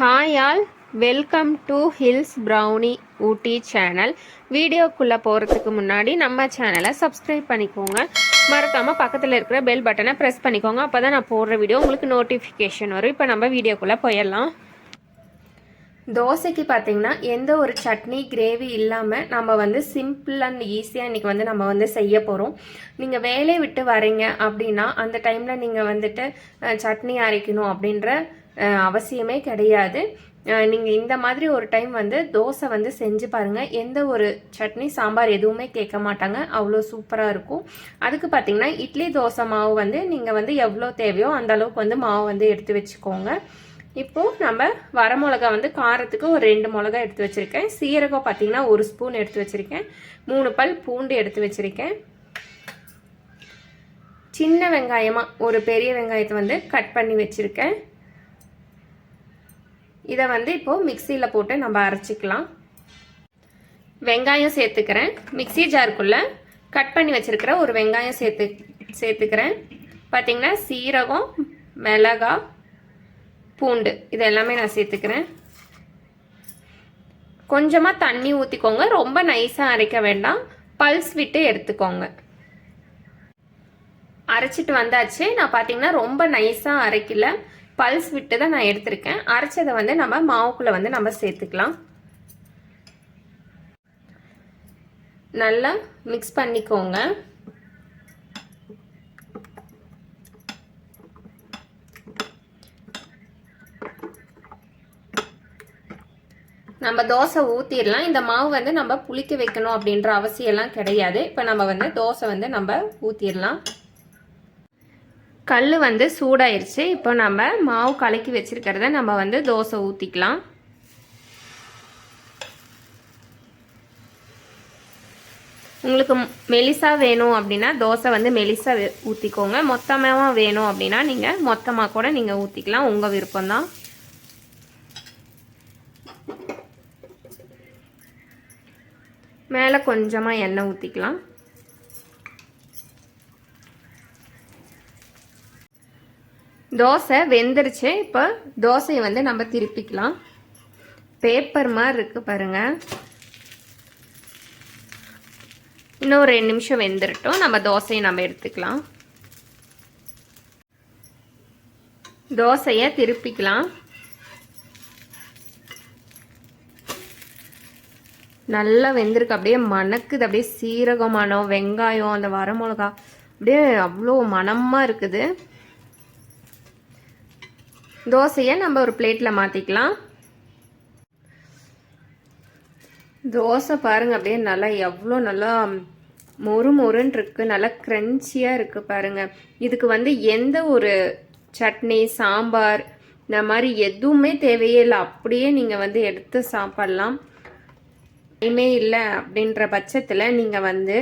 Hi all welcome to hills brownie Ooty channel வீடியோக்குள்ளே போகிறதுக்கு முன்னாடி நம்ம சேனலை சப்ஸ்கிரைப் பண்ணிக்கோங்க. மறக்காமல் பக்கத்தில் இருக்கிற பெல் பட்டனை ப்ரெஸ் பண்ணிக்கோங்க. அப்போ தான் நான் போடுற வீடியோ உங்களுக்கு நோட்டிஃபிகேஷன் வரும். இப்போ நம்ம வீடியோக்குள்ளே போயிடலாம். தோசைக்கு பார்த்தீங்கன்னா எந்த ஒரு சட்னி கிரேவி இல்லாமல் நம்ம வந்து சிம்பிள் அண்ட் ஈஸியாக இன்றைக்கி வந்து நம்ம வந்து செய்ய போகிறோம் நீங்கள் வேலையை விட்டு வரீங்க அப்படின்னா அந்த டைமில் நீங்கள் வந்துட்டு சட்னி அரைக்கணும் அப்படின்ற அவசியமே கிடையாது. நீங்கள் இந்த மாதிரி ஒரு டைம் வந்து தோசை வந்து செஞ்சு பாருங்கள் எந்த ஒரு சட்னி சாம்பார் எதுவுமே கேட்க மாட்டாங்க. அவ்வளோ சூப்பராக இருக்கும். அதுக்கு பார்த்தீங்கன்னா இட்லி தோசை மாவு வந்து நீங்கள் வந்து எவ்வளோ தேவையோ அந்த அளவுக்கு வந்து மாவு வந்து எடுத்து வச்சுக்கோங்க. இப்போது நம்ம வரமிளகா வந்து காரத்துக்கு ஒரு ரெண்டு மிளகா எடுத்து வச்சுருக்கேன். சீரகம் பார்த்தீங்கன்னா ஒரு ஸ்பூன் எடுத்து வச்சுருக்கேன். மூணு பல் பூண்டு எடுத்து வச்சுருக்கேன். சின்ன வெங்காயமாக ஒரு பெரிய வெங்காயத்தை வந்து கட் பண்ணி வச்சுருக்கேன். இதை வந்து இப்போது மிக்சியில் போட்டு நம்ம அரைச்சிக்கலாம். வெங்காயம் சேர்த்துக்கிறேன். மிக்ஸி ஜாருக்குள்ளே கட் பண்ணி வச்சுருக்கிற ஒரு வெங்காயம் சேர்த்து சேர்த்துக்கிறேன். பார்த்திங்கன்னா சீரகம் மிளகா பூண்டு இது எல்லாமே நான் சேர்த்துக்கிறேன். கொஞ்சமாக தண்ணி ஊற்றிக்கோங்க ரொம்ப நைஸாக அரைக்க வேண்டாம். பல்ஸ் விட்டு எடுத்துக்கோங்க. அரைச்சிட்டு வந்தாச்சு. நான் பார்த்தீங்கன்னா ரொம்ப நைஸாக அரைக்கல. பல்ஸ் விட்டு தான் நான் எடுத்திருக்கேன். அரைச்சதை வந்து நம்ம மாவுக்குள்ளே வந்து நம்ம சேர்த்துக்கலாம். நல்லா மிக்ஸ் பண்ணிக்கோங்க. நம்ம தோசை ஊற்றிடலாம் இந்த மாவு வந்து நம்ம புளிக்க வைக்கணும் அப்படின்ற அவசியம்லாம் கிடையாது. இப்போ நம்ம வந்து தோசை வந்து நம்ம ஊற்றிடலாம் கல் வந்து சூடாயிருச்சு. இப்போ நம்ம மாவு கலக்கி வச்சிருக்கிறத நம்ம வந்து தோசை ஊற்றிக்கலாம் உங்களுக்கு மெலிசாக வேணும் அப்படின்னா தோசை வந்து மெலிசாக ஊற்றிக்கோங்க மொத்தமாக வேணும் அப்படின்னா நீங்கள் மொத்தமாக கூட நீங்கள் ஊற்றிக்கலாம் உங்கள் விருப்பம்தான். மேலே கொஞ்சமாக எண்ணெய் ஊற்றிக்கலாம் தோசை வெந்துருச்சு. இப்போ தோசையை வந்து நம்ம திருப்பிக்கலாம். பேப்பர் மாதிரி இருக்குது பாருங்கள் இன்னும் ஒரு ரெண்டு நிமிஷம் வெந்துருட்டும். நம்ம தோசையை நம்ம எடுத்துக்கலாம். தோசையை திருப்பிக்கலாம். நல்லா வெந்திருக்கு. அப்படியே மணக்குது. அப்படியே சீரகம் வெங்காயம் அந்த வரமிளகா. அப்படியே அவ்வளோ மணமாக இருக்குது. தோசையை நம்ம ஒரு பிளேட்டில் மாற்றிக்கலாம் தோசை பாருங்க அப்படியே நல்லா எவ்வளோ நல்லா மொறு மொறுன்னு இருக்குது நல்லா க்ரன்ச்சியாக இருக்குது பாருங்கள் இதுக்கு வந்து எந்த ஒரு சட்னி சாம்பார் இந்த மாதிரி எதுவுமே தேவையே இல்லை. அப்படியே நீங்கள் வந்து எடுத்து சாப்பிட்லாம். டைமே இல்லை அப்படின்ற பட்சத்தில் நீங்கள் வந்து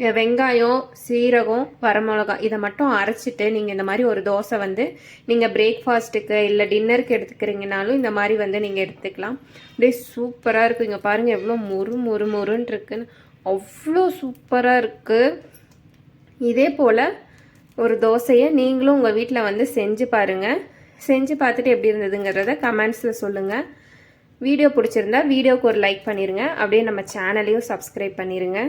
வெங்காயம் சீரகம் வரமிளகாய் இதை மட்டும் அரைச்சிட்டு நீங்கள் இந்த மாதிரி ஒரு தோசை வந்து நீங்கள் பிரேக்ஃபாஸ்ட்டுக்கு இல்லை டின்னருக்கு எடுத்துக்கிறீங்கனாலும் இந்த மாதிரி வந்து நீங்கள் எடுத்துக்கலாம். அப்படியே சூப்பராக இருக்குது இங்கே பாருங்கள் எவ்வளோ மொறு மொறு மொறுன்னு இருக்குன்னு. அவ்வளோ சூப்பராக இருக்குது இதே போல் ஒரு தோசையை நீங்களும் உங்கள் வீட்டில் வந்து செஞ்சு பாருங்கள் செஞ்சு பார்த்துட்டு எப்படி இருந்ததுங்கிறத கமெண்ட்ஸில் சொல்லுங்கள் வீடியோ பிடிச்சிருந்தா வீடியோவுக்கு ஒரு லைக் பண்ணிடுங்க அப்படியே நம்ம சேனலையும் சப்ஸ்கிரைப் பண்ணிடுங்க